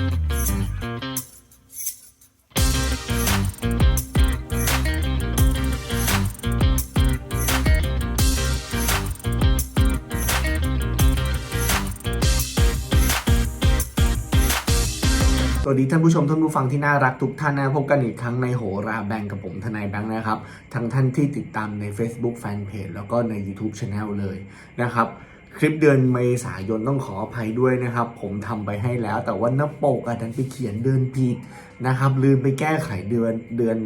สวัสดีท่านผู้ชมท่านผู้ฟังที่น่ารักทุกท่านนะพบกันอีกครั้งในโหราแบงกับผมทนายแบงค์นะครับทั้งท่านที่ติดตามใน Facebook Fanpage แล้วก็ใน YouTube Channel เลยนะครับ คลิปเดือนเมษายนต้องขออภัยด้วยนะครับ ผมทำไปให้แล้ว แต่ว่าน้าปกอะดันไปเขียนเดือนผิดนะครับ ลืมไปแก้ไขเดือนเดือน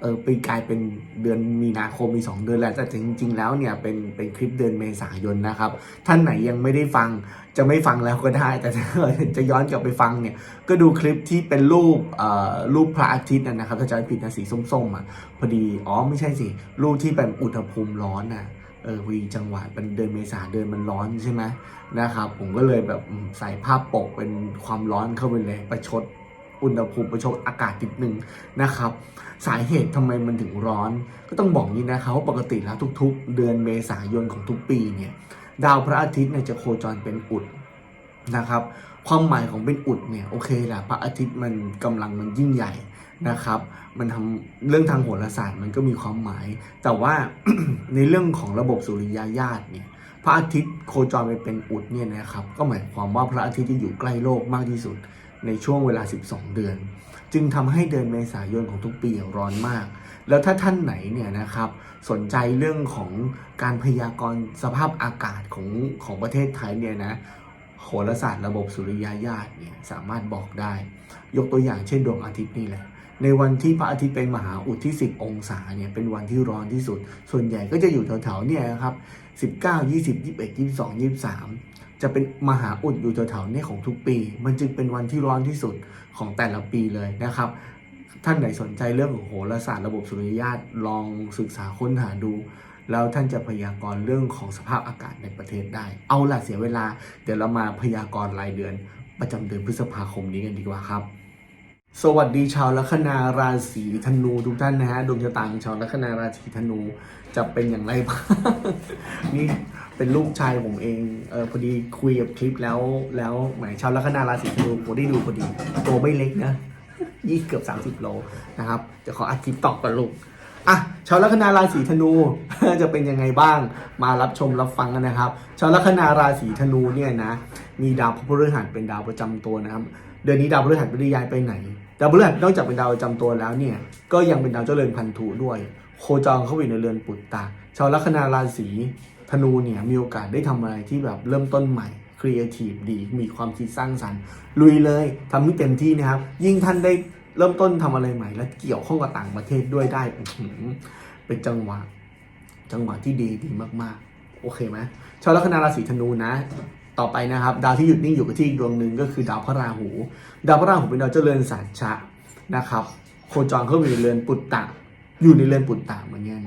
เออไปกลายเป็นเดือนมีนาคมมี2เดือนแล้วแต่จริง ๆ แล้วเนี่ยเป็นเป็นคลิปเดือนเมษายนนะครับ ท่านไหนยังไม่ได้ฟังจะไม่ฟังแล้วก็ได้ แต่ถ้าจะย้อนกลับไปฟังเนี่ยก็ดูคลิปที่เป็นรูปเอ่อรูปพระอาทิตย์นะครับถ้าจะผิดนะสีส้มๆอะพอดีอ๋อไม่ใช่สิรูปที่เป็นอุณหภูมิร้อนน่ะ เออพอดีจังหวะเป็นเดือนเมษาเดือนมันร้อนใช่ไหมนะครับผมก็เลยแบบใส่ภาพปกเป็นความร้อนเข้าไปเลยประชดอุณหภูมิประชดอากาศนิดนึงนะครับ สาเหตุทำไมมันถึงร้อน ก็ต้องบอกนี้นะครับว่าปกติแล้วทุก ๆ เดือนเมษายนของทุกปีเนี่ยดาวพระอาทิตย์เนี่ยจะโคจรเป็นอุดนะครับ ความหมายของเป็นอุดเนี่ยโอเคแหละพระอาทิตย์มันกำลังมันยิ่งใหญ่ นะครับ มันทำเรื่องทางโหราศาสตร์มันก็มีความหมาย แต่ว่าในเรื่องของระบบสุริยญาตเนี่ยพระอาทิตย์โคจรไปเป็นอุดเนี่ยนะครับ ก็หมายความว่าพระอาทิตย์จะอยู่ใกล้โลกมากที่สุดในช่วงเวลา 12 เดือน จึงทำให้เดือนเมษายนของทุกปีร้อนมาก แล้วถ้าท่านไหนเนี่ยนะครับสนใจเรื่องของการพยากรณ์สภาพอากาศของของประเทศไทยเนี่ยนะโหราศาสตร์ระบบสุริยญาตเนี่ยสามารถบอกได้ ยกตัวอย่างเช่นดวงอาทิตย์นี่แหละ ในวันที่พระอาทิตย์เป็นมหาอุดที่ 10 องศาเนี่ยเป็นวันที่ร้อนที่สุด ส่วนใหญ่ก็จะอยู่แถวๆเนี่ยนะครับ19 20 21 22 23 จะเป็นมหาอุดอยู่แถวๆนี่ยของทุกปี มันจึงเป็นวันที่ร้อนที่สุดของแต่ละปีเลยนะครับ ท่านไหนสนใจเรื่องของโหราศาสตร์ระบบสุริยญาตลองศึกษาค้นหาดู แล้วท่านจะพยากรณ์เรื่องของสภาพอากาศในประเทศได้ เอาล่ะเสียเวลา เดี๋ยวเรามาพยากรณ์รายเดือน ประจำเดือนพฤษภาคมนี้กันดีกว่าครับ สวัสดีชาวลัคนาราศีธนูทุกท่านนะฮะดวงชะตาของชาวลัคนาราศีธนูจะเป็นอย่างไรบ้างนี่เป็นลูกชายผมเองเออพอดีคุยกับคลิปแล้วแล้วหมายชาวลัคนาราศีธนูผมได้ดูพอดีตัวไม่เล็กนะยี่เกือบ 30 โลนะครับจะขออัดคลิปตอบกับลูกอะชาวลัคนาราศีธนูจะเป็นยังไงบ้างมารับชมรับฟังกันนะครับ ชาวลัคนาราศีธนูเนี่ยนะมีดาวพฤหัสเป็นดาวประจำตัวนะครับ เดือนนี้ดาวพฤหัสไม่ได้ย้ายไปไหน ดาวพฤหัสนอกจากเป็นดาวประจำตัวแล้วเนี่ย ก็ยังเป็นดาวเจริญพันธุด้วย โคจรเข้าไปในเรือนปุตตะ ชาวลัคนาราศีธนูเนี่ยมีโอกาสได้ทำอะไรที่แบบเริ่มต้นใหม่ครีเอทีฟดี มีความคิดสร้างสรรค์ ลุยเลยทำให้เต็มที่นะครับ ยิ่งท่านได้เริ่มต้นทำอะไรใหม่ และเกี่ยวข้องกับต่างประเทศด้วยได้เป็นจังหวะ จังหวะที่ดีดีมากๆ โอเคไหมชาวลัคนาราศีธนูนะ ต่อไปนะครับ ดาวที่หยุดนิ่งอยู่กับที่อีกดวงหนึ่งก็คือดาวพระราหู ดาวพระราหูเป็นดาวเจริญสัจจะนะครับ โคจรเข้าไปในเรือนปุตตะ อยู่ในเรือนปุตตะเหมือนกัน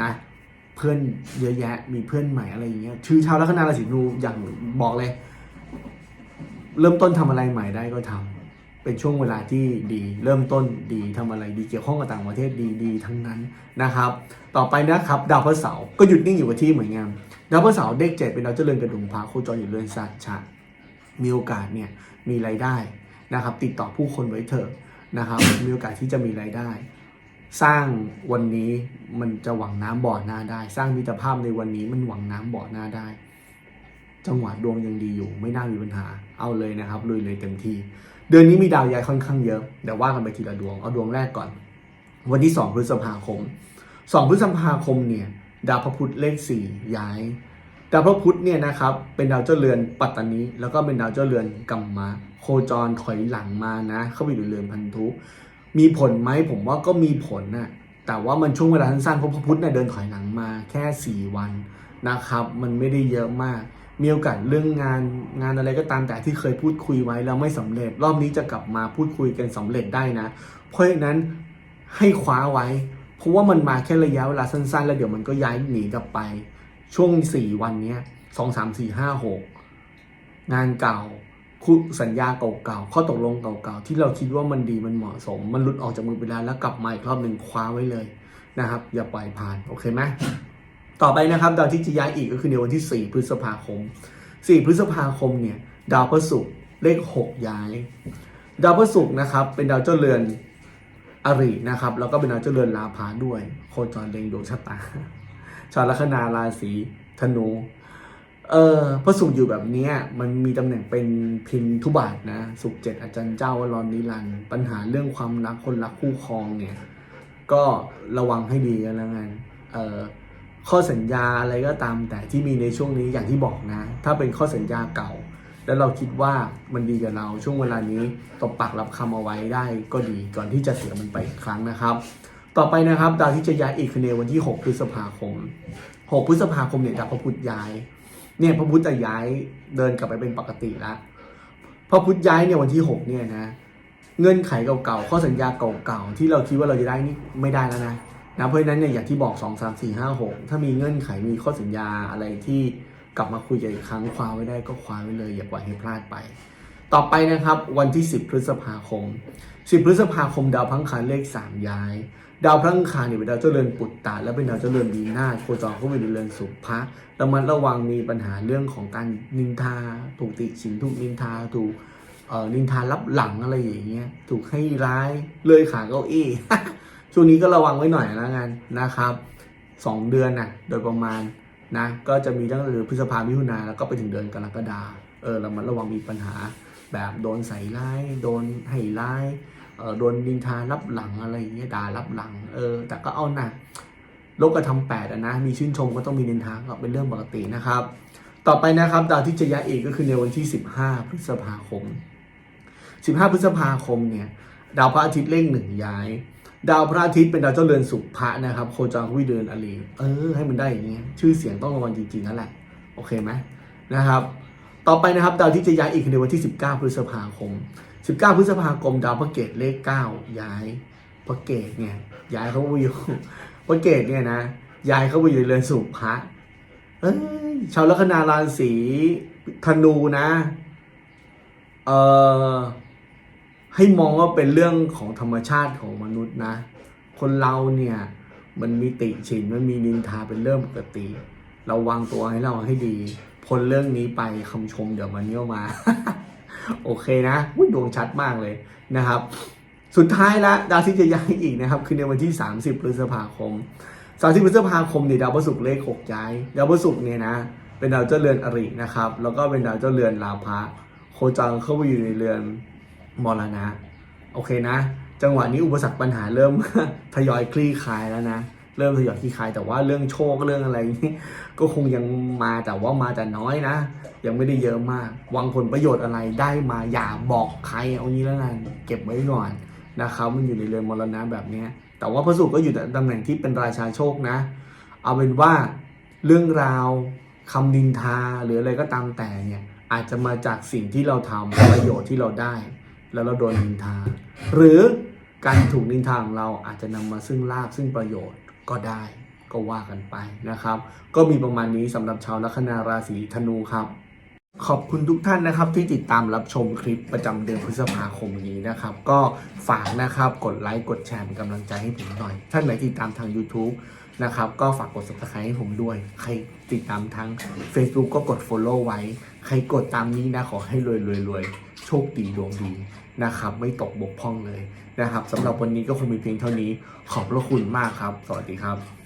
นะเพื่อนเยอะแยะมีเพื่อนใหม่อะไรอย่างเงี้ยชื่อชาวลัคนาราศีธนูอย่างบอกเลย เริ่มต้นทำอะไรใหม่ได้ก็ทำเป็นช่วงเวลาที่ดี เริ่มต้นดีทำอะไรดีเกี่ยวข้องกับต่างประเทศดีดีทั้งนั้นนะครับ ต่อไปนะครับ ดาวพฤหัสเสาร์ก็หยุดนิ่งอยู่กับที่เหมือนกัน ดาวพฤหัสเสาร์เลขเจ็ดเป็นดาวเจริญกระดุมพระโคจรอยู่เรือนสัตชะมีโอกาสเนี่ยมีรายได้นะครับ ติดต่อผู้คนไว้เถอะนะครับ มีโอกาสที่จะมีรายได้ สร้างวันนี้มันจะหวังน้ำบ่อหน้าได้ สร้างมิตรภาพในวันนี้มันหวังน้ำบ่อหน้าได้ จังหวะดวงยังดีอยู่ ไม่น่ามีปัญหาเอาเลยนะครับลุยเลยเต็มที่ เดือนนี้มีดาวย้ายค่อนข้างเยอะเดี๋ยวว่ากันไปทีละดวงเอาดวงแรกก่อน วันที่ 2 พฤษภาคม 2 พฤษภาคมเนี่ย ดาวพระพุธเลข4ย้ายดาวพระพุธเนี่ยนะครับเป็นดาวเจ้าเรือนปัตตานีแล้วก็เป็นดาวเจ้าเรือนกัมมะโคจรถอยหลังมานะ เข้าไปอยู่เรือนพันธุมีผลไหมผมว่าก็มีผลนะแต่ว่ามันช่วงเวลาสั้นๆเพราะพระพุธเนี่ยเดินถอยหลังมาแค่ 4 วันนะครับมันไม่ได้เยอะมาก มีโอกาสเรื่องงานงานอะไรก็ตามแต่ที่เคยพูดคุยไว้แล้วไม่สำเร็จ รอบนี้จะกลับมาพูดคุยกันสำเร็จได้นะ เพราะฉะนั้นให้คว้าไว้ ราะว่ามันมาแค่ระยะเวลาสั้นๆ แล้วเดี๋ยวมันก็ย้ายหนีกลับไป ช่วง 4 วันนี้สองสามสี่ห้าหกงานเก่าคู่สัญญาเก่าๆข้อตกลงเก่าๆที่เราคิดว่ามันดีมันเหมาะสม มันหลุดออกจากมือไปแล้วแล้วกลับมาอีกรอบหนึ่งคว้าไว้เลยนะครับ อย่าปล่อยผ่านโอเคไหมต่อไปนะครับดาวที่จะย้ายอีกก็คือในวันที่ 4 พฤษภาคม 4 พฤษภาคมเนี่ยดาวพฤหัสเลข 6 ย้าย ดาวพฤหัสนะครับเป็นดาวเจ้าเรือน อรินะครับ แล้วก็เป็นดาวเจ้าเรือนลาภาด้วย โคจรเล็งดวงชะตา ชาวลัคนาราศีธนู เออพระศุกร์อยู่แบบนี้มันมีตำแหน่งเป็นพินทุบาทนะศุกร์เจ็ดอาจารย์เจ้าวรอนนิรันปัญหาเรื่องความรักคนรักคู่ครองเนี่ย ก็ระวังให้ดีกันแล้วกันเออข้อสัญญาอะไรก็ตามแต่ที่มีในช่วงนี้อย่างที่บอกนะ ถ้าเป็นข้อสัญญาเก่า แล้วเราคิดว่ามันดีกับเราช่วงเวลานี้ตบปากรับคำเอาไว้ได้ก็ดีก่อนที่จะเสียมันไปอีกครั้งนะครับ ต่อไปนะครับ ดาวที่จะย้ายอีกคือในวันที่ 6 พฤษภาคม 6 พฤษภาคมเนี่ยดาวพระพุธย้าย เนี่ยพระพุธจะย้ายเดินกลับไปเป็นปกติแล้วพระพุธย้ายเนี่ยวันที่ 6 เนี่ยนะเงื่อนไขเก่าๆข้อสัญญาเก่าๆที่เราคิดว่าเราจะได้นี่ไม่ได้แล้วนะนะเพราะฉะนั้นเนี่ยอย่างที่บอก 2 3 4 5 6 ถ้ามีเงื่อนไขมีข้อสัญญาอะไรที่ กลับมาคุยกันอีกครั้งคว้าไว้ได้ก็คว้าไว้เลย อย่าปล่อยให้พลาดไป ต่อไปนะครับวันที่ 10 พฤษภาคม 10 พฤษภาคมดาวพลังคารเลข 3 ย้าย ดาวพลังคารเนี่ยเป็นดาวเจรือนปุตตะและเป็นดาวเจรือนดีนาโคจรเข้าไปในเรือนสุภะระมัดระวังมีปัญหาเรื่องของการนินทา ถูกติฉินถูกนินทาถูกเอ่อนินทารับหลังอะไรอย่างเงี้ยถูกให้ร้ายเลยขาเก้าอี้ช่วงนี้ก็ระวังไว้หน่อยแล้วกันนะครับสองเดือนน่ะโดยประมาณ นะก็จะมีตั้งแต่เดือนพฤษภามิถุนาแล้วก็ไปถึงเดือนกรกฎาเออเระมัดระวังมีปัญหาแบบโดนใส่ร้ายโดนให้ร้ายเออโดนนินทารับหลังอะไรอย่างเงี้ยด่ารับหลังเออแต่ก็เอาหนะโลกกระทำแปดนะมีชื่นชมก็ต้องมีนินทาก็เป็นเรื่องปกตินะครับ ต่อไปนะครับดาวที่จะย้ายอีกก็คือในวันที่ 15 พฤษภาคม 15 พฤษภาคมเนี่ยดาวพระอาทิตย์เลขหนึ่งย้าย ดาวพระอาทิตย์เป็นดาวเจ้าเรือนสุภะนะครับ โคจรวิเดินอลีเออ ให้มันได้อย่างเงี้ยชื่อเสียงต้องระวังจริงๆนั่นแหละ โอเคไหมนะครับ ต่อไปนะครับดาวที่จะย้ายอีกในวันที่ 19 พฤษภาคม 19 พฤษภาคม ดาวพระเกตเลข 9 ย้ายพระเกตเนี่ยย้ายเข้าไปอยู่พระเกตเนี่ยนะย้ายเข้าไปอยู่เรือนสุภะเอ้ยชาวลัคนาราศีธนูนะ เออ ให้มองว่าเป็นเรื่องของธรรมชาติของมนุษย์นะ คนเราเนี่ยมันมีติฉินมันมีนินทาเป็นเรื่องปกติเราวางตัวให้เราให้ดี พ้นเรื่องนี้ไปคำชมเดี๋ยวมันเนี้ยมา โอเคนะดวงชัดมากเลยนะครับ สุดท้ายละดาวที่จะย้ายอีกนะครับ คือในวันที่ 30พฤษภาคม 30พฤษภาคมเนี่ยดาวพฤหัสเลข6ย้ายดาวพฤหัสเนี่ยนะ เป็นดาวเจ้าเรือนอรินะครับ แล้วก็เป็นดาวเจ้าเรือนลาภะโคจรเข้าไปอยู่ในเรือน มรณะ โอเคนะ จังหวะนี้อุปสรรคปัญหาเริ่มทยอยคลี่คลายแล้วนะ เริ่มทยอยคลี่คลายแต่ว่าเรื่องโชคเรื่องอะไรนี่ก็คงยังมาแต่ว่ามาแต่น้อยนะ ยังไม่ได้เยอะมากหวังผลประโยชน์อะไรได้มาอย่าบอกใครเอางี้แล้วกันเก็บไว้ก่อนนะครับมันอยู่ในเรือนมรณะแบบนี้แต่ว่าพระศุกร์ก็อยู่ในตำแหน่งที่เป็นราชาโชคนะ เอาเป็นว่าเรื่องราวคำนินทาหรืออะไรก็ตามแต่เนี่ยอาจจะมาจากสิ่งที่เราทำประโยชน์ที่เราได้ แล้วเราโดนนินทา หรือการถูกนินทาของเราอาจจะนำมาซึ่งลาบซึ่งประโยชน์ก็ได้ก็ว่ากันไปนะครับ ก็มีประมาณนี้สำหรับชาวลัคนาราศีธนูครับขอบคุณทุกท่านนะครับที่ติดตามรับชมคลิปประจำเดือนพฤษภาคมนี้นะครับ ก็ฝากนะครับกดไลค์กดแชร์เป็นกำลังใจให้ผมหน่อย ท่านไหนติดตามทาง YouTube นะครับ ก็ฝากกด subscribe ให้ผมด้วย ใครติดตามทั้ง Facebook ก็กด follow ไว้ ใครกดตามนี้นะ ขอให้รวยรวยรวยโชคดีดวงดีนะครับ ไม่ตกบกพร่องเลยนะครับสำหรับวันนี้ก็คงมีเพียงเท่านี้ ขอบพระคุณมากครับ สวัสดีครับ